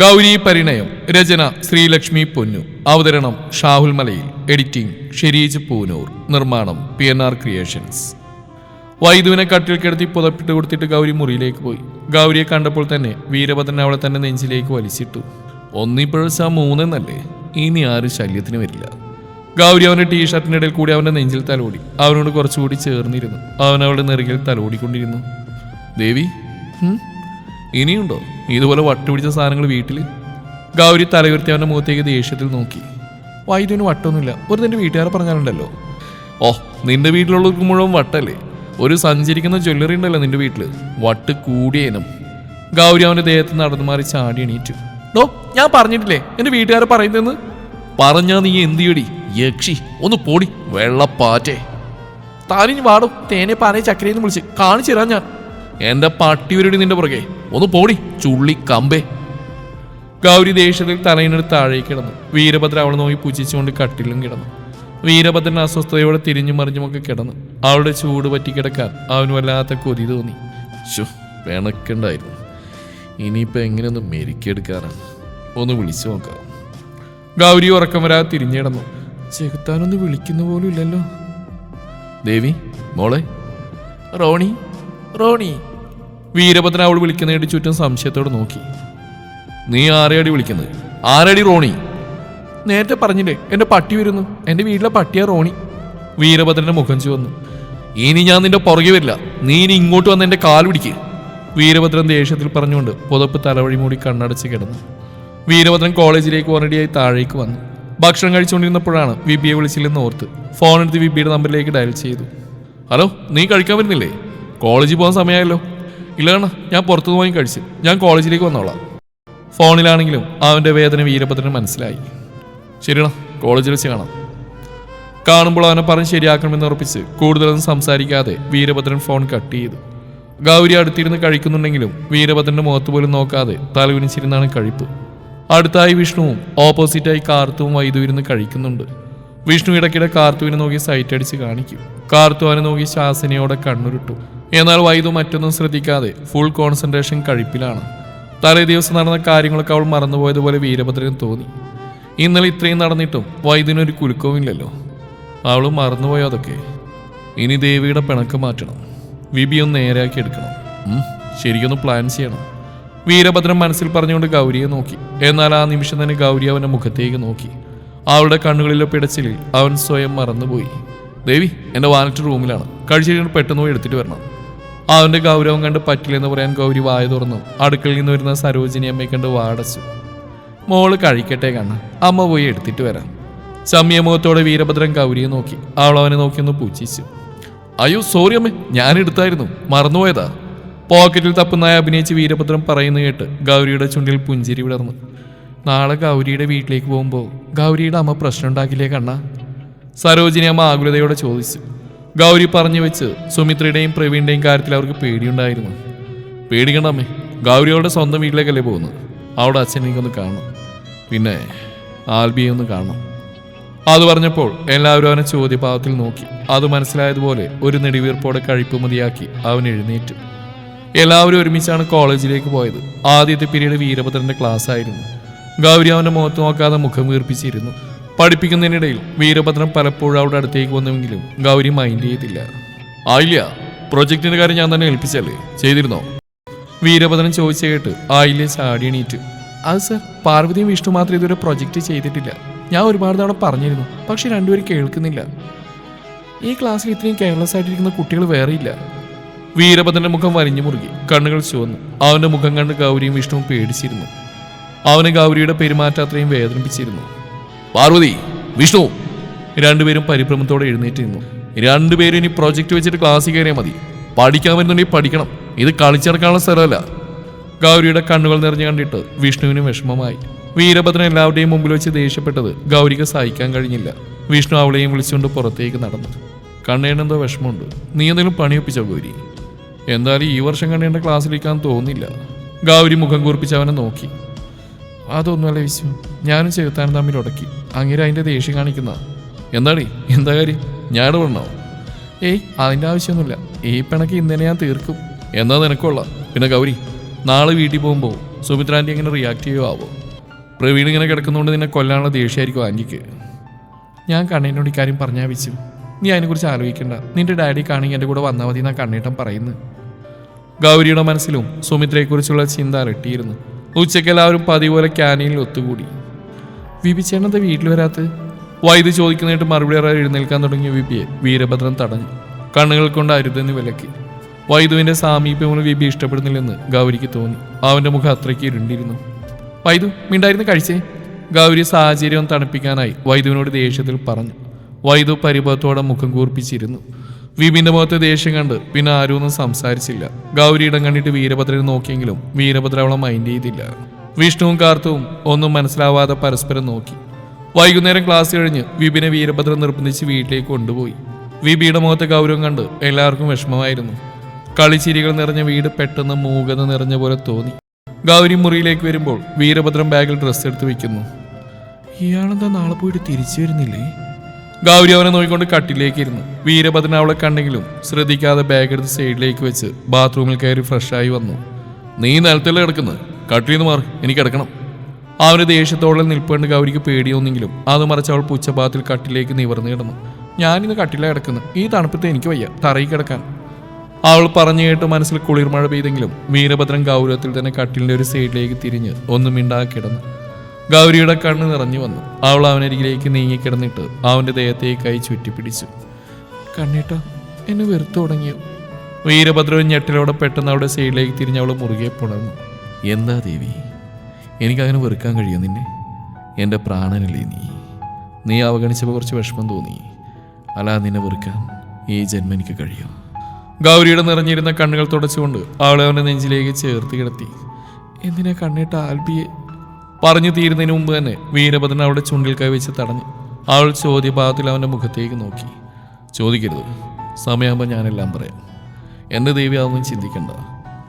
ഗൗരി പരിണയം രചന ശ്രീലക്ഷ്മി പൊന്നു. അവതരണം ഷാഹുൽ മലയിൽ. എഡിറ്റിംഗ് ഷെരീജ് പൂനൂർ. നിർമ്മാണം പി എൻ ആർ ക്രിയേഷൻസ്. വൈദുവിനെ കട്ടിൽ കിടത്തി പുതപ്പിട്ട് കൊടുത്തിട്ട് ഗൗരി മുറിയിലേക്ക് പോയി. ഗൗരിയെ കണ്ടപ്പോൾ തന്നെ വീരഭദ്രൻ അവളെ തന്നെ നെഞ്ചിലേക്ക് വലിച്ചിട്ടു. ഒന്നിപ്പഴച്ച മൂന്നെന്നല്ലേ? ഇനി ആരും ശല്യത്തിന് വരില്ല. ഗൗരി അവന്റെ ടീഷർട്ടിന്റെ ഇടയിൽ കൂടി അവന്റെ നെഞ്ചിൽ തലോടി. അവനോട് കുറച്ചുകൂടി ചേർന്നിരുന്നു. അവൻ നെറുകിൽ തലോടിക്കൊണ്ടിരുന്നു. ദേവി? ഇനിയുണ്ടോ? ഇതുപോലെ വട്ടുപിടിച്ച സാധനങ്ങൾ വീട്ടിൽ ഗൗരി തലയുർത്തി അവന്റെ മുഖത്തേക്ക് ദേഷ്യത്തിൽ നോക്കി. വൈദ്യുവിന് വട്ടൊന്നുമില്ല. ഒരു നിന്റെ വീട്ടുകാരെ പറഞ്ഞാലുണ്ടല്ലോ. ഓ നിന്റെ വീട്ടിലുള്ളവർക്ക് മുഴുവൻ വട്ടല്ലേ? ഒരു സഞ്ചരിക്കുന്ന ജ്വല്ലറി ഉണ്ടല്ലോ നിന്റെ വീട്ടിൽ വട്ട് കൂടിയേനും ഗൗരി അവന്റെ ദേഹത്ത് നടന്നു മാറി ചാടി എണീറ്റു. ഡോ ഞാൻ പറഞ്ഞിട്ടില്ലേ? എന്റെ വീട്ടുകാരെ പറയുന്നതെന്ന്? പറഞ്ഞാ നീ എന്ത് യക്ഷി ഒന്ന് പോടി. വെള്ളപ്പാറ്റേ. താനിനി വാടും? തേനെ പാനെ ചക്കരയെന്ന് വിളിച്ച്. കാണിച്ചു തരാം ഞാൻ. എന്റെ പട്ടി ഒരുടി നിന്റെ പുറകെ? ഒന്ന് പോടി ചുള്ളി കമ്പേ. ഗൗരി ദേഷ്യത്തിൽ തലയിനെടുത്ത് താഴേക്ക് കിടന്നു. വീരഭദ്ര അവളെ നോക്കി പുച്ഛിച്ചുകൊണ്ട് കട്ടിലും കിടന്നു. വീരഭദ്രൻ അസ്വസ്ഥതയോടെ തിരിഞ്ഞു മറിഞ്ഞുമൊക്കെ കിടന്നു. അവളുടെ ചൂട് പറ്റി കിടക്കാൻ അവന് വല്ലാത്ത കൊതി തോന്നി. ശു പിണക്കുണ്ടായിരുന്നു എങ്ങനെയൊന്ന് മെരുക്കിയെടുക്കാനാണ് ഒന്ന് വിളിച്ചു നോക്കാം. ഗൗരി ഉറക്കം വരാതെ തിരിഞ്ഞിടന്നു ചെകുത്താനൊന്ന് വിളിക്കുന്ന പോലും ഇല്ലല്ലോ. ദേവി മോളെ. റോണി റോണി. വീരഭദ്രൻ അവൾ വിളിക്കുന്നതിന്റെ ചുറ്റും സംശയത്തോട് നോക്കി. നീ ആരടി വിളിക്കുന്നത്? ആരടി റോണി? നേരത്തെ പറഞ്ഞില്ലേ എന്റെ പട്ടി വരുന്നു. എന്റെ വീട്ടിലെ പട്ടിയാ റോണി. വീരഭദ്രന്റെ മുഖം ചുവന്നു. ഇനി ഞാൻ നിന്റെ പുറകെ വരില്ല. നീ ഇനി ഇങ്ങോട്ട് വന്ന് എന്റെ കാൽ പിടിക്ക്. വീരഭദ്രൻ ദേഷ്യത്തിൽ പറഞ്ഞുകൊണ്ട് പുതപ്പ് തലവഴി മൂടി കണ്ണടച്ച് കിടന്നു. വീരഭദ്രൻ കോളേജിലേക്ക് ഓൾറെഡിയായി താഴേക്ക് വന്നു. ഭക്ഷണം കഴിച്ചുകൊണ്ടിരുന്നപ്പോഴാണ് വിബിയെ വിളിച്ചില്ലെന്ന് ഓർത്ത് ഫോൺ എടുത്ത് വിബിയുടെ നമ്പറിലേക്ക് ഡയൽ ചെയ്തു. ഹലോ നീ കഴിക്കാൻ വരുന്നില്ലേ? കോളേജിൽ പോകാൻ സമയമായല്ലോ. ഇല്ല കണ്ണ ഞാൻ പുറത്തുനിന്ന് പോയി കഴിച്ച്. ഞാൻ കോളേജിലേക്ക് വന്നോളാം. ഫോണിലാണെങ്കിലും അവന്റെ വേദന വീരഭദ്രന് മനസ്സിലായി. ശരിയണ കോളേജിൽ വെച്ച് കാണാം. കാണുമ്പോൾ അവനെ പറഞ്ഞ് ശരിയാക്കണമെന്ന് ഉറപ്പിച്ച് കൂടുതലൊന്നും സംസാരിക്കാതെ വീരഭദ്രൻ ഫോൺ കട്ട് ചെയ്തു. ഗൗരി അടുത്തിരുന്ന് കഴിക്കുന്നുണ്ടെങ്കിലും വീരഭദ്രന്റെ മുഖത്ത് പോലും നോക്കാതെ തലവിനിച്ചിരുന്നാണ് കഴിപ്പ്. അടുത്തായി വിഷ്ണുവും ഓപ്പോസിറ്റായി കാർത്തുവും വൈദു ഇരുന്ന് കഴിക്കുന്നുണ്ട്. വിഷ്ണു ഇടയ്ക്കിടെ കാർത്തുവിനെ നോക്കി സൈറ്റ് അടിച്ച് കാണിക്കും കാർത്തുവാനെ നോക്കി ശാസനയോടെ കണ്ണുരുട്ടു. എന്നാൽ വൈദു മറ്റൊന്നും ശ്രദ്ധിക്കാതെ ഫുൾ കോൺസെൻട്രേഷൻ കഴിപ്പിലാണ്. തലേ ദിവസം നടന്ന കാര്യങ്ങളൊക്കെ അവൾ മറന്നുപോയതുപോലെ വീരഭദ്രന് തോന്നി. ഇന്നലെ ഇത്രയും നടന്നിട്ടും വൈദ്യുനൊരു കുലുക്കവുമില്ലല്ലോ അവൾ മറന്നുപോയോ അതൊക്കെ? ഇനി ദേവിയുടെ പിണക്ക് മാറ്റണം. വിബി ഒന്ന് നേരെയാക്കി എടുക്കണം. ശരിക്കൊന്ന് പ്ലാൻ ചെയ്യണം. വീരഭദ്രൻ മനസ്സിൽ പറഞ്ഞുകൊണ്ട് ഗൗരിയെ നോക്കി. എന്നാൽ ആ നിമിഷം തന്നെ ഗൗരി അവന്റെ മുഖത്തേക്ക് നോക്കി. അവളുടെ കണ്ണുകളിലെ പിടച്ചിലിൽ അവൻ സ്വയം മറന്നുപോയി. ദേവി എന്റെ വാലറ്റ് റൂമിലാണ്. കഴിച്ചു പെട്ടെന്ന് പോയി എടുത്തിട്ട് വരണം. അവന്റെ ഗൗരവം കണ്ട് പറ്റില്ലെന്ന് പറയാൻ ഗൗരി വായ തുറന്നു. അടുക്കളയിൽ നിന്ന് വരുന്ന സരോജിനി അമ്മയെ കണ്ട് വാടച്ചു. മോൾ കഴിക്കട്ടെ കണ്ണ. അമ്മ പോയി എടുത്തിട്ട് വരാം. ചമ്മിയ വീരഭദ്രൻ ഗൗരിയെ നോക്കി. അവൾ അവനെ നോക്കിയൊന്ന് പൂച്ചിച്ചു. അയ്യോ സോറി അമ്മേ ഞാൻ എടുത്തായിരുന്നു. മറന്നുപോയതാ. പോക്കറ്റിൽ തപ്പുന്നായി അഭിനയിച്ച് വീരഭദ്രൻ പറയുന്നു കേട്ട് ഗൗരിയുടെ ചുണ്ടിൽ പുഞ്ചിരി വിടർന്നു. നാളെ ഗൗരിയുടെ വീട്ടിലേക്ക് പോകുമ്പോൾ ഗൗരിയുടെ അമ്മ പ്രശ്നം ഉണ്ടാക്കില്ലേ കണ്ണ? സരോജിനി അമ്മ ആകുലതയോടെ ചോദിച്ചു. ഗൗരി പറഞ്ഞു വെച്ച് സുമിത്രയുടെയും പ്രവീണിന്റെയും കാര്യത്തിൽ അവർക്ക് പേടിയുണ്ടായിരുന്നു. പേടിക്കണ്ട ഗൗരി ഗൗരിയോടെ സ്വന്തം വീട്ടിലേക്കല്ലേ പോകുന്നത്? അവിടെ അച്ഛനെയൊന്ന് കാണണം. പിന്നെ ആൽബിയെ ഒന്ന് കാണണം. അത് പറഞ്ഞപ്പോൾ എല്ലാവരും അവനെ ചോദ്യഭാവത്തിൽ നോക്കി. അത് മനസ്സിലായതുപോലെ ഒരു നെടിവീർപ്പോടെ കഴിപ്പ് മതിയാക്കി അവൻ എഴുന്നേറ്റു. എല്ലാവരും ഒരുമിച്ചാണ് കോളേജിലേക്ക് പോയത്. ആദ്യത്തെ പിരീഡ് വീരഭദ്രന്റെ ക്ലാസ് ആയിരുന്നു. ഗൗരി അവന്റെ മുഖത്ത് നോക്കാതെ മുഖം വീർപ്പിച്ചിരുന്നു. പഠിപ്പിക്കുന്നതിനിടയിൽ വീരഭദ്രൻ പലപ്പോഴും അവിടെ അടുത്തേക്ക് വന്നുവെങ്കിലും ഗൗരി മൈൻഡ് ചെയ്തില്ല. ആയില്ല പ്രൊജക്ടിന്റെ കാര്യം ഞാൻ തന്നെ ഏൽപ്പിച്ചല്ലേ ചെയ്തിരുന്നോ? വീരഭദ്രൻ ചോദിച്ച കേട്ട് ആയില്യ ചാടി എണീറ്റ്. അത് സർ പാർവതിയും വിഷ്ണു മാത്രം ഇതുവരെ പ്രൊജക്റ്റ് ചെയ്തിട്ടില്ല. ഞാൻ ഒരുപാട് തവണ പറഞ്ഞിരുന്നു പക്ഷെ രണ്ടുപേരും കേൾക്കുന്നില്ല. ഈ ക്ലാസ്സിൽ ഇത്രയും കെയർലെസ് ആയിട്ടിരിക്കുന്ന കുട്ടികൾ വേറെയില്ല. വീരഭദ്രന്റെ മുഖം വരിഞ്ഞു മുറുകി. കണ്ണുകൾ ചുവന്നു. അവന്റെ മുഖം കണ്ട് ഗൗരിയും വിഷ്ണുവും പേടിച്ചിരുന്നു. അവന് ഗൗരിയുടെ പെരുമാറ്റം അത്രയും വേദനിപ്പിച്ചിരുന്നു. പാർവതി വിഷ്ണു രണ്ടുപേരും പരിഭ്രമത്തോടെ എഴുന്നേറ്റ് നിന്നു. രണ്ടുപേരും ഇനി പ്രോജക്റ്റ് വെച്ചിട്ട് ക്ലാസ്സിൽ കയറിയാൽ മതി. പഠിക്കാൻ വരുന്നുണ്ടെങ്കിൽ പഠിക്കണം. ഇത് കളിച്ചിറക്കാനുള്ള സ്ഥലമല്ല. ഗൗരിയുടെ കണ്ണുകൾ നിറഞ്ഞു കണ്ടിട്ട് വിഷ്ണുവിന് വിഷമമായി. വീരഭദ്രൻ എല്ലാവരുടെയും മുമ്പിൽ വെച്ച് ദേഷ്യപ്പെട്ടത് ഗൗരിക്ക് സഹിക്കാൻ കഴിഞ്ഞില്ല. വിഷ്ണു അവളെയും വിളിച്ചുകൊണ്ട് പുറത്തേക്ക് നടന്നു. കണ്ണേനെന്തോ വിഷമമുണ്ട്. നീ എന്തെങ്കിലും പണിയൊപ്പിച്ചോ ഗൗരി? എന്തായാലും ഈ വർഷം കണ്ണേന്റെ ക്ലാസ്സിലിരിക്കാൻ തോന്നില്ല ഗൗരി മുഖം കൂർപ്പിച്ച് അവനെ നോക്കി. അതൊന്നുമല്ല വിശ്വ. ഞാനും ചെകുത്താനും തമ്മിൽ ഉടക്കി. അങ്ങനെ അതിന്റെ ദേഷ്യം കാണിക്കുന്ന. എന്താടി? എന്താ കാര്യം? ഞാൻ പറഞ്ഞോ ഏയ് അതിന്റെ ആവശ്യമൊന്നുമില്ല. ഈ പിണക്ക് ഇന്നലെ ഞാൻ തീർക്കും. എന്നാ നിനക്കൊള്ളാം? പിന്നെ ഗൗരി നാളെ വീട്ടിൽ പോകുമ്പോൾ സുമിത്രാന്റെ എങ്ങനെ റിയാക്ട് ചെയ്യുമോ ആവോ പ്രവീൺ ഇങ്ങനെ കിടക്കുന്നതുകൊണ്ട് നിന്നെ കൊല്ലാനുള്ള ദേഷ്യമായിരിക്കും ആന്റിക്ക് ഞാൻ കണ്ണീനോട് ഇക്കാര്യം പറഞ്ഞാൽ വെച്ചു നീ അതിനെക്കുറിച്ച് ആലോചിക്കണ്ട. നിന്റെ ഡാഡി കാണെങ്കിൽ എന്റെ കൂടെ വന്നാൽ മതി എന്നാ കണ്ണീട്ടൻ പറയുന്നത് ഗൗരിയുടെ മനസ്സിലും സുമിത്രയെക്കുറിച്ചുള്ള ചിന്ത അലട്ടിയിരുന്നു. ഉച്ചയ്ക്ക് എല്ലാവരും പതിപോലെ പോലെ ക്യാനീനിൽ ഒത്തുകൂടി. വിപിച്ചേണത്തെ വീട്ടിൽ വരാത്ത വൈദ്യു ചോദിക്കുന്നതായിട്ട് മറുപടി അറിയാൻ എഴുന്നേൽക്കാൻ തുടങ്ങിയ വിപിയെ വീരഭദ്രൻ തടഞ്ഞു. കണ്ണുകൾ കൊണ്ട് അരുതെന്ന് വിലക്കി. വൈദുവിന്റെ സാമീപ്യമുള്ള വിപി ഇഷ്ടപ്പെടുന്നില്ലെന്ന് ഗൗരിക്ക് തോന്നി. അവന്റെ മുഖം അത്രയ്ക്ക് ഇരുണ്ടിരുന്നു. വൈദു മിണ്ടായിരുന്നു കഴിച്ചേ? ഗൗരി സാഹചര്യം തണുപ്പിക്കാനായി വൈദുവിനോട് ദേഷ്യത്തിൽ പറഞ്ഞു. വൈദു പരിഭവത്തോടെ മുഖം കൂർപ്പിച്ചിരുന്നു. വിപിന്റെ മുഖത്തെ ദേഷ്യം കണ്ട് പിന്നെ ആരും ഒന്നും സംസാരിച്ചില്ല. ഗൗരി കണ്ടിട്ട് വീരഭദ്രനെ നോക്കിയെങ്കിലും വീരഭദ്ര അവളെ മൈൻഡ് ചെയ്തില്ല. വിഷ്ണുവും കാർത്തവും ഒന്നും മനസ്സിലാവാതെ പരസ്പരം നോക്കി. വൈകുന്നേരം ക്ലാസ് കഴിഞ്ഞ് വിപിനെ വീരഭദ്രൻ നിർബന്ധിച്ച് വീട്ടിലേക്ക് കൊണ്ടുപോയി. വിപിയുടെ മുഖത്തെ ഗൗരവം കണ്ട് എല്ലാവർക്കും വിഷമമായിരുന്നു. കളിച്ചിരികൾ നിറഞ്ഞ വീട് പെട്ടെന്ന് മൂകത നിറഞ്ഞ പോലെ തോന്നി. ഗൗരി മുറിയിലേക്ക് വരുമ്പോൾ വീരഭദ്രൻ ബാഗിൽ ഡ്രസ്സ് എടുത്ത് വെക്കുന്നു. ഇയാളെന്താ നാളെ പോയിട്ട് തിരിച്ചു വരുന്നില്ലേ? ഗൗരി അവനെ നോക്കിക്കൊണ്ട് കട്ടിലേക്ക് ഇരുന്നു വീരഭദ്രൻ അവളെ കണ്ടെങ്കിലും ശ്രദ്ധിക്കാതെ ബാഗ് എടുത്ത് സൈഡിലേക്ക് വെച്ച് ബാത്റൂമിൽ കയറി ഫ്രഷായി വന്നു. നീ നിലത്തല്ലേ കിടക്കുന്നത് കട്ടിൽ നിന്ന് മാറി. എനിക്ക് കിടക്കണം അവന് ദേഷ്യത്തോടെ നിൽപ്പേണ്ട ഗൗരിക്ക് പേടിയൊന്നെങ്കിലും. അത് മറിച്ച് അവൾ പുച്ഛഭാഗത്തിൽ കട്ടിലേക്ക് നിവർന്നു കിടന്നു. ഞാനിന്ന് കട്ടിലാണ് കിടക്കുന്നു. ഈ തണുപ്പത്തെ എനിക്ക് വയ്യ. തറയിൽ കിടക്കാൻ. അവൾ പറഞ്ഞു കേട്ട് മനസ്സിൽ കുളിർമഴ പെയ്തെങ്കിലും വീരഭദ്രൻ ഗൗരവത്തിൽ തന്നെ കട്ടിലിന്റെ ഒരു സൈഡിലേക്ക് തിരിഞ്ഞ് ഒന്നും മിണ്ടാതെ കിടന്നു. ഗൗരിയുടെ കണ്ണ് നിറഞ്ഞു വന്നു. അവൾ അവനരികിലേക്ക് നീങ്ങിക്കിടന്നിട്ട് അവന്റെ ദേഹത്തെ കൈ ചുറ്റിപ്പിടിച്ചു. കണ്ണീട്ട എന്നെ വെറുത്തു തുടങ്ങിയോ? വീരഭദ്രൻ ഞെട്ടലോടെ പെട്ടെന്ന് അവിടെ സൈഡിലേക്ക് തിരിഞ്ഞ് അവൾ മുറുകെ പുണർന്നു. എന്താ ദേവി? എനിക്കങ്ങനെ വെറുക്കാൻ കഴിയും നിന്നെ? എന്റെ പ്രാണനല്ലേ നീ? നീ അവഗണിച്ചപ്പോൾ കുറച്ച് വിഷമം തോന്നി. അല്ല നിന്നെ വെറുക്കാൻ ഈ ജന്മം എനിക്ക് കഴിയും. ഗൗരിയുടെ നിറഞ്ഞിരുന്ന കണ്ണുകൾ തുടച്ചുകൊണ്ട് അവളെ അവന്റെ നെഞ്ചിലേക്ക് ചേർത്ത് കിടത്തി. എന്തിനാ കണ്ണിട്ട ആൽബിയെ പറഞ്ഞു തീരുന്നതിന് മുമ്പ് തന്നെ വീരഭദ്രൻ അവളുടെ ചുണ്ടിൽ കൈവച്ച് തടഞ്ഞു. അവൾ ചോദ്യഭാഗത്തിൽ അവന്റെ മുഖത്തേക്ക് നോക്കി. ചോദിക്കരുത്. സമയമാകുമ്പോൾ ഞാനെല്ലാം പറയാം. എന്റെ ദേവി അതൊന്നും ചിന്തിക്കണ്ട.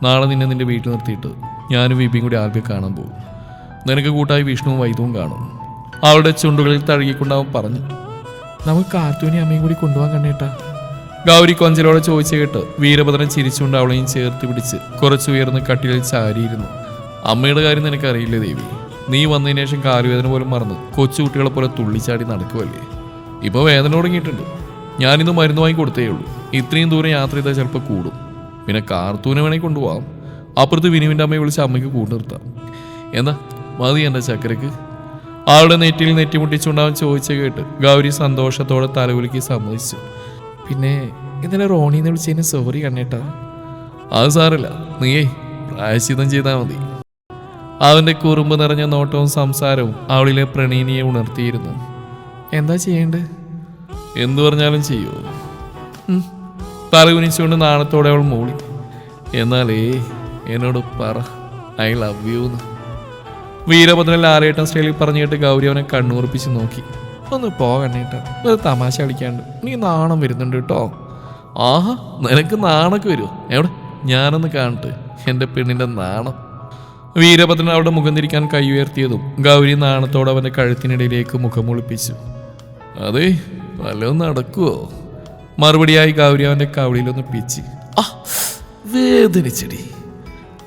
നാളെ നിന്നെ നിന്റെ വീട്ടിൽ നിർത്തിയിട്ട് ഞാനും വിപിയും കൂടി ആൽബിയെ കാണാൻ പോകും. നിനക്ക് കൂട്ടായി വിഷ്ണുവും വൈദവും കാണും. അവളുടെ ചുണ്ടുകളിൽ തഴുകിക്കൊണ്ട് അവൻ പറഞ്ഞു. നമുക്ക് കാർത്തൂനി അമ്മയും കൂടി കൊണ്ടുപോകാൻ കണ്ടേട്ടാ ഗൗരി കൊഞ്ചലോടെ ചോദിച്ചു കേട്ട് വീരഭദ്രൻ ചിരിച്ചുകൊണ്ട് അവളെയും ചേർത്ത് പിടിച്ച് കുറച്ചുയർന്ന് കട്ടിലിൽ ചാരിയിരുന്നു. അമ്മയുടെ കാര്യം നിനക്കറിയില്ലേ ദേവി? നീ വന്നതിന് ശേഷം കാലുവേദന പോലും മറന്ന്. കൊച്ചുകുട്ടികളെ പോലെ തുള്ളിച്ചാടി നടക്കുമല്ലേ ഇപ്പോൾ വേദന തുടങ്ങിയിട്ടുണ്ട്. ഞാനിന്ന് മരുന്ന് വാങ്ങി കൊടുത്തേ ഉള്ളൂ ഇത്രയും ദൂരം യാത്ര ചെയ്താൽ ചിലപ്പോൾ കൂടും. പിന്നെ കാർത്തൂനെ വേണമെങ്കിൽ കൊണ്ടുപോകാം അപ്പുറത്ത് വിനുവിന്റെ അമ്മയെ വിളിച്ച് അമ്മയ്ക്ക് കൂട്ടു നിർത്താം. എന്താ? മതി എന്റെ ചക്കരക്ക്. ആളുടെ നെറ്റിയിൽ നെറ്റിമുട്ടിച്ചുണ്ടാവും ചോദിച്ചു കേട്ട് ഗൗരി സന്തോഷത്തോടെ തലകുലുക്കി സമ്മതിച്ചു. പിന്നെ ഇന്നലെ റോണിന്ന് വിളിച്ചതിന് സോറി കണ്ണേട്ടാ? അത് സാറില്ല നീയേ പ്രായശ്ചിതം ചെയ്താൽ മതി. അവന്റെ കുറുമ്പ് നിറഞ്ഞ നോട്ടവും സംസാരവും അവളിലെ പ്രണീനിയെ ഉണർത്തിയിരുന്നു. എന്താ ചെയ്യേണ്ടത് എന്തു പറഞ്ഞാലും ചെയ്യൂ. ഉം. തലകുനിച്ചുകൊണ്ട് നാണത്തോടെ അവൾ മൂളി. എന്നാലേ എന്നോട് പറ. ഐ ലവ് യു എന്ന്. വീരഭദ്രൻ ലാലേട്ടൻ സ്റ്റൈലിൽ പറഞ്ഞു കേട്ട് ഗൗരി അവനെ കണ്ണുറപ്പിച്ച് നോക്കി. ഒന്ന് പോകണ്ണേട്ട ഒരു തമാശ കളിക്കാണ്ട്. നീ നാണം വരുന്നുണ്ട് കേട്ടോ ആഹാ നിനക്ക് നാണൊക്കെ വരുമോ എവിടെ? ഞാനൊന്ന് കാണട്ടെ. എന്റെ പെണ്ണിന്റെ നാണം. വീരഭദ്രൻ അവിടെ മുഖം തിരിക്കാൻ കൈ ഉയർത്തിയതും ഗൗരി നാണത്തോടെ അവന്റെ കഴുത്തിനിടയിലേക്ക് മുഖം ഒളിപ്പിച്ചു അതെ വല്ലതും നടക്കുവോ? മറുപടിയായി ഗൗരി അവന്റെ കവളിയിലൊന്ന് പിച്ച്. വേദനിച്ചടി.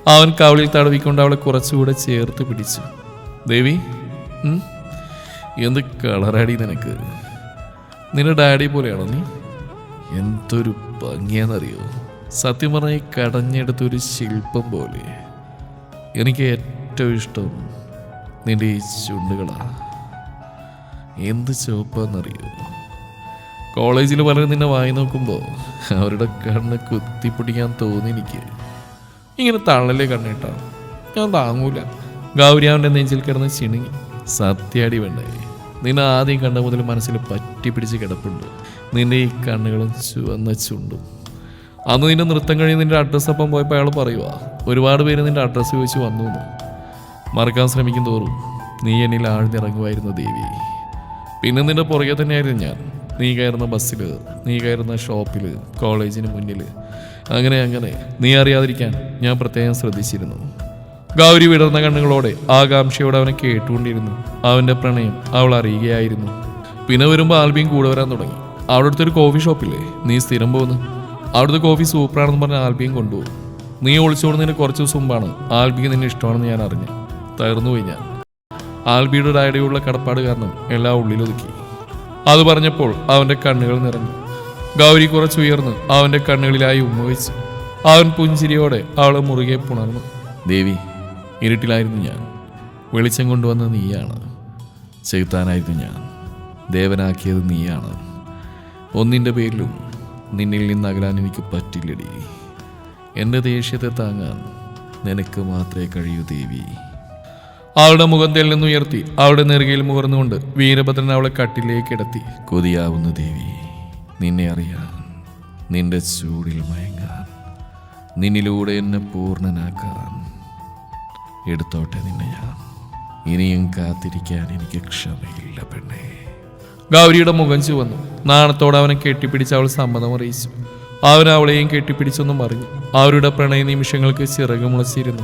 അവൻ കവളിൽ തടവിക്കൊണ്ട് അവളെ കുറച്ചുകൂടെ ചേർത്ത് പിടിച്ചു. ദേവി? എന്ത് കളറാടി നിനക്ക്? നിന്റെ ഡാഡി പോലെയാണോ നീ? എന്തൊരു ഭംഗിയാന്നറിയോ സത്യം പറഞ്ഞ ഈ കടഞ്ഞെടുത്തൊരു ശില്പം പോലെ. എനിക്ക് ഏറ്റവും ഇഷ്ടം നിന്റെ ഈ ചുണ്ടുകളാണ് എന്ത് ചുവപ്പാന്നറിയോ? കോളേജിൽ പലരും നിന്നെ വായി നോക്കുമ്പോൾ അവരുടെ കണ്ണ് കുത്തിപ്പിടിക്കാൻ തോന്നി എനിക്ക്. ഇങ്ങനെ തള്ളലേ കണ്ണിട്ടാ. ഞാൻ താങ്ങൂല. ഗൗരിയാവിന്റെ നെഞ്ചിൽ കിടന്ന് ചിണുങ്ങി. സത്യാടി വേണ്ടേ? നിന്നെ ആദ്യം കണ്ട മുതൽ മനസ്സിൽ പറ്റി പിടിച്ച് കിടപ്പുണ്ട്. നിന്റെ ഈ കണ്ണുകളും ചുവന്ന ചുണ്ടും അന്ന് നിന്റെ നൃത്തം കഴിഞ്ഞ് നിന്റെ അഡ്രസ്സ് അപ്പം പോയപ്പോൾ അയാൾ പറയുക ഒരുപാട് പേര് നിന്റെ അഡ്രസ്സ് ചോദിച്ച് വന്നു എന്ന് മറക്കാൻ ശ്രമിക്കും തോറും നീ എന്നിൽ ആഴ്ന്നിറങ്ങുമായിരുന്നു ദേവി. പിന്നെ നിന്റെ പുറകെ തന്നെയായിരുന്നു ഞാൻ. നീ കയറുന്ന ബസ്സിൽ നീ കയറുന്ന ഷോപ്പിൽ കോളേജിന് മുന്നിൽ അങ്ങനെ അങ്ങനെ. നീ അറിയാതിരിക്കാൻ ഞാൻ പ്രത്യേകം ശ്രദ്ധിച്ചിരുന്നു. ഗൗരി വിടർന്ന കണ്ണുകളോടെ ആകാംക്ഷയോടെ അവനെ കേട്ടുകൊണ്ടിരുന്നു. അവന്റെ പ്രണയം അവൾ അറിയുകയായിരുന്നു. പിന്നെ വരുമ്പോൾ ആൽബിയും കൂടെ വരാൻ തുടങ്ങി. അവിടെ അടുത്തൊരു കോഫി ഷോപ്പില്ലേ? നീ സ്ഥിരം പോകുന്നു അവിടുത്തെ കോഫി സൂപ്പറാണെന്ന് പറഞ്ഞ് ആൽബിയും കൊണ്ടുപോകും. നീ ഒളിച്ചോടുന്നതിന് കുറച്ച് ദിവസം മുമ്പാണ് ആൽബിക്ക് നിന്നെ ഇഷ്ടമാണെന്ന് ഞാൻ അറിഞ്ഞു. തകർന്നുപോയി ഞാൻ. ആൽബിയുടെ ഡാഡിയുള്ള കടപ്പാട് കാരണം എല്ലാം ഉള്ളിലൊതുക്കി അത് പറഞ്ഞപ്പോൾ അവന്റെ കണ്ണുകൾ നിറഞ്ഞു. ഗൗരി കുറച്ചുയർന്ന് അവന്റെ കണ്ണുകളിലായി ഉമ്മ വെച്ച്. അവൻ പുഞ്ചിരിയോടെ അവളെ മുറുകെ പുണർന്നു. ദേവി ഇരുട്ടിലായിരുന്നു ഞാൻ. വെളിച്ചം കൊണ്ടുവന്ന നീയാണ്. ചെകുത്താനായിരുന്നു ഞാൻ. ദേവനാക്കിയത് നീയാണ്. ഒന്നിന്റെ പേരിലും നിന്നിൽ നിന്ന് അകലാൻ എനിക്ക് പറ്റില്ലടി. എന്റെ ദേഷ്യത്തെ താങ്ങാൻ നിനക്ക് മാത്രമേ കഴിയൂ ദേവി. അവളുടെ മുഖം നിന്നുയർത്തി അവളുടെ നെറുകയിൽ മുകർന്നുകൊണ്ട് വീരഭദ്രൻ അവളെ കട്ടിലേക്ക് കിടത്തി കൊതിയാവുന്ന ദേവി നിന്നെ അറിയാൻ നിന്റെ ചൂടിൽ മയങ്ങാൻ നിന്നിലൂടെ എന്നെ പൂർണനാക്കാൻ എടുത്തോട്ടെ നിന്നെ ഞാൻ. ഇനിയും കാത്തിരിക്കാൻ എനിക്ക് ക്ഷമയില്ല പെണ്ണേ. ഗൗരിയുടെ മുഖം ചുവന്നു. നാണത്തോടെ അവനെ കെട്ടിപ്പിടിച്ച് അവൾ സമ്മതം അറിയിച്ചു. അവൻ അവളെയും കെട്ടിപ്പിടിച്ചൊന്നും പറഞ്ഞു. അവരുടെ പ്രണയ നിമിഷങ്ങൾക്ക് ചിറകുമുളച്ചിരുന്നു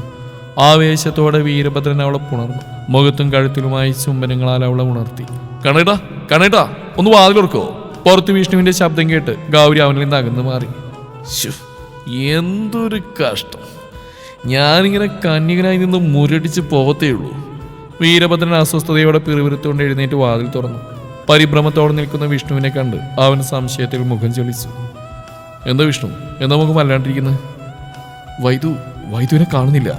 ആവേശത്തോടെ വീരഭദ്രൻ അവളെ പുണർന്നു. മുഖത്തും കഴുത്തിലുമായി ചുംബനങ്ങളാൽ അവളെ ഉണർത്തി. കണേട്ടാ കണേട്ടാ ഒന്ന് വാതിലൊർക്കോ പുറത്ത് വിഷ്ണുവിന്റെ ശബ്ദം കേട്ട് ഗൗരി അവനിൽ നിന്ന് അകന്നു മാറി. എന്തൊരു കഷ്ടം. ഞാനിങ്ങനെ കന്യകനായി നിന്ന് മുരടിച്ച് പോവത്തേ ഉള്ളൂ വീരഭദ്രൻ അസ്വസ്ഥതയോടെ പിറുവിരുത്തുകൊണ്ട് എഴുന്നേറ്റ് വാതിൽ തുറന്നു. പരിഭ്രമത്തോടെ നിൽക്കുന്ന വിഷ്ണുവിനെ കണ്ട് അവൻ സംശയത്തിൽ മുഖം ചൊളിച്ചു എന്താ വിഷ്ണു? എന്താ മുഖം അല്ലാണ്ടിരിക്കുന്നത് വൈദു വൈദുവിനെ കാണുന്നില്ല.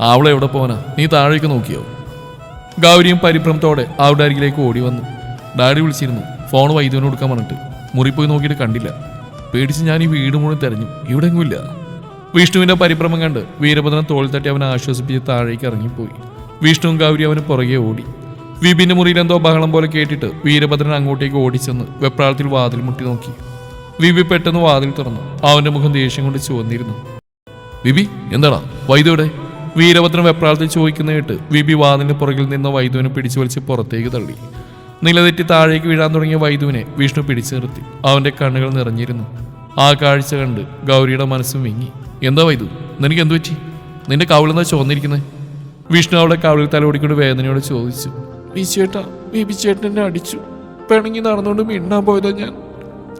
അവളെ എവിടെ പോവാനാ? നീ താഴേക്ക് നോക്കിയോ? ഗൗരിയും പരിഭ്രമത്തോടെ അവരുടെ അരികിലേക്ക് ഓടി വന്നു. ഡാഡി വിളിച്ചിരുന്നു. ഫോൺ വൈദ്യുവിന് കൊടുക്കാൻ പറഞ്ഞിട്ട്. മുറി പോയി നോക്കിയിട്ട് കണ്ടില്ല. പേടിച്ച് ഞാൻ ഈ വീട് മുഴുവൻ തെരഞ്ഞു. ഇവിടെ എങ്ങുമില്ല വിഷ്ണുവിന്റെ പരിഭ്രമം കണ്ട് വീരഭദ്രൻ തോളിൽ തട്ടി അവനെ ആശ്വസിപ്പിച്ച് താഴേക്ക് ഇറങ്ങിപ്പോയി. വിഷ്ണുവും ഗൗരി അവന് പുറകെ ഓടി. വിപിന്റെ മുറിയിൽ എന്തോ ബഹളം പോലെ കേട്ടിട്ട് വീരഭദ്രൻ അങ്ങോട്ടേക്ക് ഓടിച്ചെന്ന് വെപ്രാളത്തിൽ വാതിൽ മുട്ടി നോക്കി. വിപി പെട്ടെന്ന് വാതിൽ തുറന്നു. അവന്റെ മുഖം ദേഷ്യം കൊണ്ട് ചുവന്നിരുന്നു. വിബി എന്താടാ? വൈദ്യുടെ വീരഭദ്രൻ വെപ്രാളത്തിൽ ചോദിക്കുന്ന കേട്ട് വിബി വാതിലിന് പുറകിൽ നിന്ന് വൈദ്യുവിനെ പിടിച്ചു വലിച്ച് പുറത്തേക്ക് തള്ളി. നിലതെറ്റി താഴേക്ക് വീഴാൻ തുടങ്ങിയ വൈദ്യുവിനെ വിഷ്ണു പിടിച്ചു നിർത്തി. അവന്റെ കണ്ണുകൾ നിറഞ്ഞിരുന്നു. ആ കാഴ്ച കണ്ട് ഗൗരിയുടെ മനസ്സും വിങ്ങി. എന്താ വൈദ്യു? നിനക്ക് എന്തു പറ്റി? നിന്റെ കവിളെന്താ ചോന്നിരിക്കുന്നത് വിഷ്ണു അവളുടെ കവിളിൽ തലോടിക്കൊണ്ട് വേദനയോട് ചോദിച്ചു. വിശ്വേട്ടാ വിപിച്ചേട്ടൻ എന്നെ അടിച്ചു. പിണങ്ങി നടന്നുകൊണ്ട് മിണ്ടാൻ പോയതാ ഞാൻ.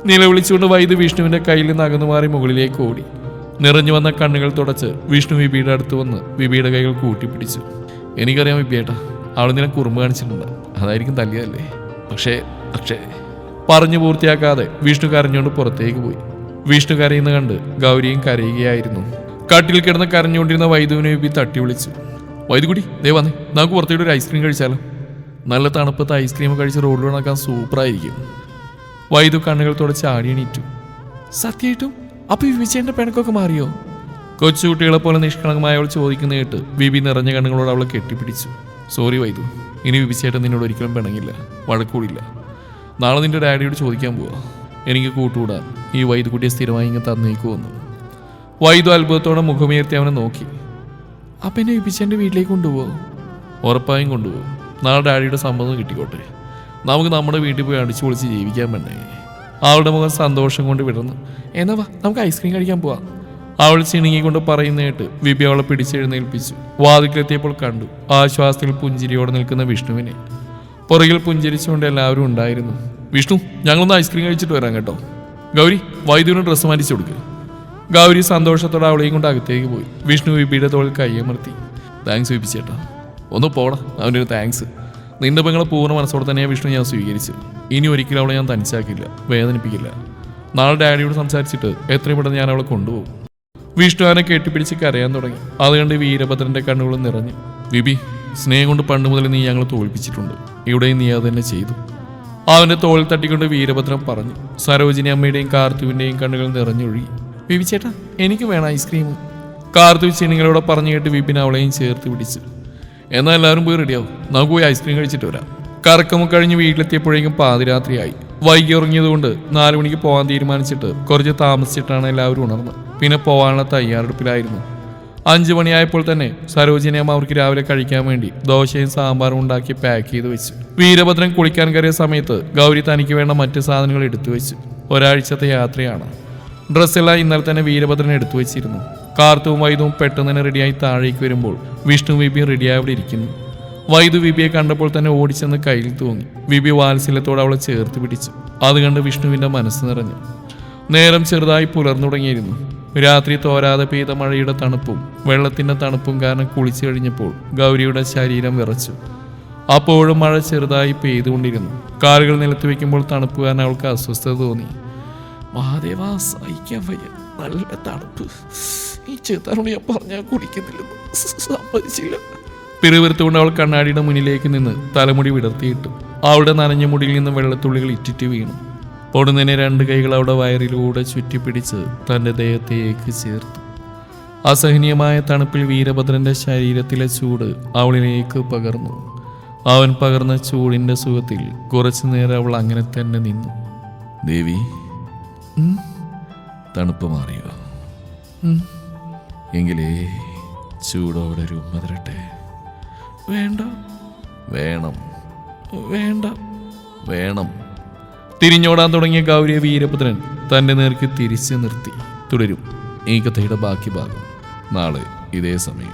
നിലവിളിച്ചുകൊണ്ട് വൈദ്യു വിഷ്ണുവിന്റെ കയ്യിൽ നിന്ന് അകന്നു മാറി മുകളിലേക്ക് ഓടി. നിറഞ്ഞു വന്ന കണ്ണുകൾ തുടച്ച് വിഷ്ണു ബിബിയുടെ അടുത്ത് വന്ന് ബിബിയുടെ കൈകൾ കൂട്ടിപ്പിടിച്ചു. എനിക്കറിയാം ബിബിയേട്ടാ അവൾ നിന്നെ കുറുമ്പ് കാണിച്ചിട്ടുണ്ട്. അതായിരിക്കും തല്ലിയതല്ലേ? പക്ഷേ പക്ഷേ പറഞ്ഞു പൂർത്തിയാക്കാതെ വിഷ്ണു കരഞ്ഞുകൊണ്ട് പുറത്തേക്ക് പോയി. വിഷ്ണു കരയുന്ന കണ്ട് ഗൗരിയും കരയുകയായിരുന്നു. കട്ടിൽ കിടന്ന് കരഞ്ഞുകൊണ്ടിരുന്ന വൈദ്യുവിനെ ബിബി തട്ടി വിളിച്ചു. വൈദ്യുകുടി ദേ നമുക്ക് പുറത്തേക്ക് ഒരു ഐസ്ക്രീം കഴിച്ചാലോ? നല്ല തണുപ്പത്ത് ഐസ്ക്രീം കഴിച്ച് റോഡിൽ നടക്കാൻ സൂപ്പറായിരിക്കും. വൈദു കണ്ണുകൾ തുടച്ച് ആടിയണീറ്റു. സത്യായിട്ടും അപ്പൊ ഈ വിജയന്റെ പെണക്കൊക്കെ മാറിയോ? കൊച്ചുകുട്ടികളെ പോലെ നിഷ്കളങ്കമായ അവൾ ചോദിക്കുന്ന കേട്ട് ബിബി നിറഞ്ഞ കണ്ണുകളോട് അവളെ കെട്ടിപ്പിടിച്ചു. സോറി വൈദു ഇനി വിപിച്ചേട്ടൻ നിന്നോട് ഒരിക്കലും പിണങ്ങില്ല വഴക്കൂടില്ല. നാളെ നിന്റെ ഡാഡിയോട് ചോദിക്കാൻ പോവാ. എനിക്ക് കൂട്ടുകൂടാൻ ഈ വൈദ്യുകുട്ടിയെ സ്ഥിരമായി ഇങ്ങനെ തന്നേക്കുമെന്ന് വൈദ്യു അത്ഭുതത്തോടെ മുഖമുയർത്തി അവനെ നോക്കി. അപ്പം എന്നെ വിപിച്ചേന്റെ വീട്ടിലേക്ക് കൊണ്ടുപോകും ഉറപ്പായും കൊണ്ടുപോകും നാളെ ഡാഡിയുടെ സമ്മതം കിട്ടിക്കോട്ടെ. നമുക്ക് നമ്മുടെ വീട്ടിൽ പോയി അടിച്ചു പൊളിച്ച് ജീവിക്കാൻ പറ്റേ അവളുടെ മുഖം സന്തോഷം കൊണ്ട് വിടർന്നു എന്നാ വാ നമുക്ക് ഐസ്ക്രീം കഴിക്കാൻ പോവാം. അവൾ ചിണുങ്ങിക്കൊണ്ട് പറയുന്നേട്ട് വിപി അവളെ പിടിച്ചെഴുന്നേൽപ്പിച്ചു. വാതിക്കലെത്തിയപ്പോൾ കണ്ടു ആശ്വാസത്തിൽ പുഞ്ചിരിയോടെ നിൽക്കുന്ന വിഷ്ണുവിനെ. പുറകിൽ പുഞ്ചിരിച്ചുകൊണ്ട് എല്ലാവരും ഉണ്ടായിരുന്നു. വിഷ്ണു ഞങ്ങളൊന്ന് ഐസ്ക്രീം കഴിച്ചിട്ട് വരാം കേട്ടോ. ഗൗരി വൈദ്യുവിന് ഡ്രസ്സ് മാറ്റിച്ചു കൊടുക്കുക ഗൗരി സന്തോഷത്തോടെ അവളെയും കൊണ്ട് അകത്തേക്ക് പോയി. വിഷ്ണു വിപിയുടെ തോളിൽ കയ്യമർത്തി താങ്ക്സ് വിപ്പിച്ചേട്ടാ ഒന്ന് പോടാ അവന്റെ ഒരു താങ്ക്സ് നിന്റെ പെങ്ങളെ പൂർണ മനസ്സോടെ തന്നെ വിഷ്ണു ഞാൻ സ്വീകരിച്ചു ഇനി ഒരിക്കലും അവളെ ഞാൻ തനിച്ചാക്കില്ല വേദനിപ്പിക്കില്ല. നാളെ ഡാഡിയോട് സംസാരിച്ചിട്ട് എത്രയും പെട്ടെന്ന് ഞാൻ അവളെ കൊണ്ടുപോകും. വിഷ്ണു അവനെ കെട്ടിപ്പിടിച്ച് കരയാൻ തുടങ്ങി. അത് കണ്ട് വീരഭദ്രന്റെ കണ്ണുകൾ നിറഞ്ഞു. വിബി സ്നേഹം കൊണ്ട് പണ്ട് മുതൽ നീ ഞങ്ങളെ തോൽപ്പിച്ചിട്ടുണ്ട്. ഇവിടെയും നീ അത് തന്നെ ചെയ്തു. അവന്റെ തോളിൽ തട്ടിക്കൊണ്ട് വീരഭദ്രൻ പറഞ്ഞു. സരോജിനി അമ്മയുടെയും കാർത്തുവിന്റെയും കണ്ണുകൾ നിറഞ്ഞൊഴുകി. വിപി ചേട്ടാ എനിക്ക് വേണം ഐസ്ക്രീം. കാർത്തു ചെണികളോടെ പറഞ്ഞു കേട്ട് വിപിൻ അവളെയും ചേർത്ത് പിടിച്ചു. എന്നാൽ എല്ലാവരും പോയി റെഡിയാവും നമുക്ക് പോയി ഐസ്ക്രീം കഴിച്ചിട്ട് വരാം. കറക്കമ കഴിഞ്ഞ് വീട്ടിലെത്തിയപ്പോഴേക്കും പാതിരാത്രിയായി. വൈകി ഉറങ്ങിയതുകൊണ്ട് നാലു മണിക്ക് പോകാൻ തീരുമാനിച്ചിട്ട് കുറച്ച് താമസിച്ചിട്ടാണ് എല്ലാവരും ഉണർന്നത്. പിന്നെ പോകാനുള്ള തയ്യാറെടുപ്പിലായിരുന്നു. അഞ്ചു മണിയായപ്പോൾ തന്നെ സരോജിനി അമ്മ അവർക്ക് രാവിലെ കഴിക്കാൻ വേണ്ടി ദോശയും സാമ്പാറും ഉണ്ടാക്കി പാക്ക് ചെയ്ത് വെച്ചു. വീരഭദ്രൻ കുളിക്കാൻ കയറിയ സമയത്ത് ഗൗരി തനിക്ക് വേണ്ട മറ്റു സാധനങ്ങൾ എടുത്തു വെച്ചു. ഒരാഴ്ചത്തെ യാത്രയാണ്. ഡ്രസ്സെല്ലാം ഇന്നലെ തന്നെ വീരഭദ്രൻ എടുത്തു വെച്ചിരുന്നു. കാർത്തുവും വൈദുവും പെട്ടെന്ന് തന്നെ റെഡിയായി താഴേക്ക് വരുമ്പോൾ വിഷ്ണു വിപിയും റെഡിയായി അവിടെ ഇരിക്കുന്നു. വൈദു വിപിയെ കണ്ടപ്പോൾ തന്നെ ഓടിച്ചെന്ന് കയ്യിൽ തൂങ്ങി. വിപി വാത്സല്യത്തോടെ അവളെ ചേർത്ത് പിടിച്ചു. അത് കണ്ട് വിഷ്ണുവിന്റെ മനസ്സ് നിറഞ്ഞു. നേരം ചെറുതായി പുലർന്നു തുടങ്ങിയിരുന്നു. രാത്രി തോരാതെ പെയ്ത മഴയുടെ തണുപ്പും വെള്ളത്തിന്റെ തണുപ്പും കാരണം കുളിച്ചു കഴിഞ്ഞപ്പോൾ ഗൗരിയുടെ ശരീരം വിറച്ചു. അപ്പോഴും മഴ ചെറുതായി പെയ്തുകൊണ്ടിരുന്നു. കാലുകൾ നിലത്ത് വയ്ക്കുമ്പോൾ തണുപ്പ് കാരണം അവൾക്ക് അസ്വസ്ഥത തോന്നി. മഹാദേവ സഹിക്കാൻ വയ്യ. നല്ല തണുപ്പ്. ഈ ചേത്താനോട് ഞാൻ പറഞ്ഞാൽ കുടിക്കുന്നില്ലെന്ന് സമ്മതിച്ചില്ല. പിറുവിറുത്തുകൊണ്ട് അവൾ കണ്ണാടിയുടെ മുന്നിലേക്ക് നിന്ന് തലമുടി വിടർത്തിയിട്ടു അവളുടെ നനഞ്ഞ മുടിയിൽ നിന്ന് വെള്ളത്തുള്ളികൾ ഇറ്റിറ്റ് വീണു. പൊടുന്നതിനെ രണ്ട് കൈകൾ അവിടെ വയറിലൂടെ ചുറ്റിപ്പിടിച്ച് തന്റെ ദേഹത്തേക്ക് ചേർത്തു. അസഹനീയമായ തണുപ്പിൽ വീരഭദ്രന്റെ ശരീരത്തിലെ ചൂട് അവളിലേക്ക് പകർന്നു. അവൻ പകർന്ന ചൂടിന്റെ സുഖത്തിൽ കുറച്ചു നേരം അവൾ അങ്ങനെ തന്നെ നിന്നു. ദേവി തണുപ്പ് മാറിയോ? എങ്കിലേ ചൂടോടെ ഒരു ഉമ്മ തരട്ടെ. വേണ്ട. വേണം. വേണ്ട. വേണം. തിരിഞ്ഞോടാൻ തുടങ്ങിയ ഗൗരിയ വീരഭദ്രൻ തന്റെ നേർക്ക് തിരിച്ചു നിർത്തി. തുടരും. ഈ കഥയുടെ ബാക്കി ഭാഗം. നാളെ ഇതേ സമയം.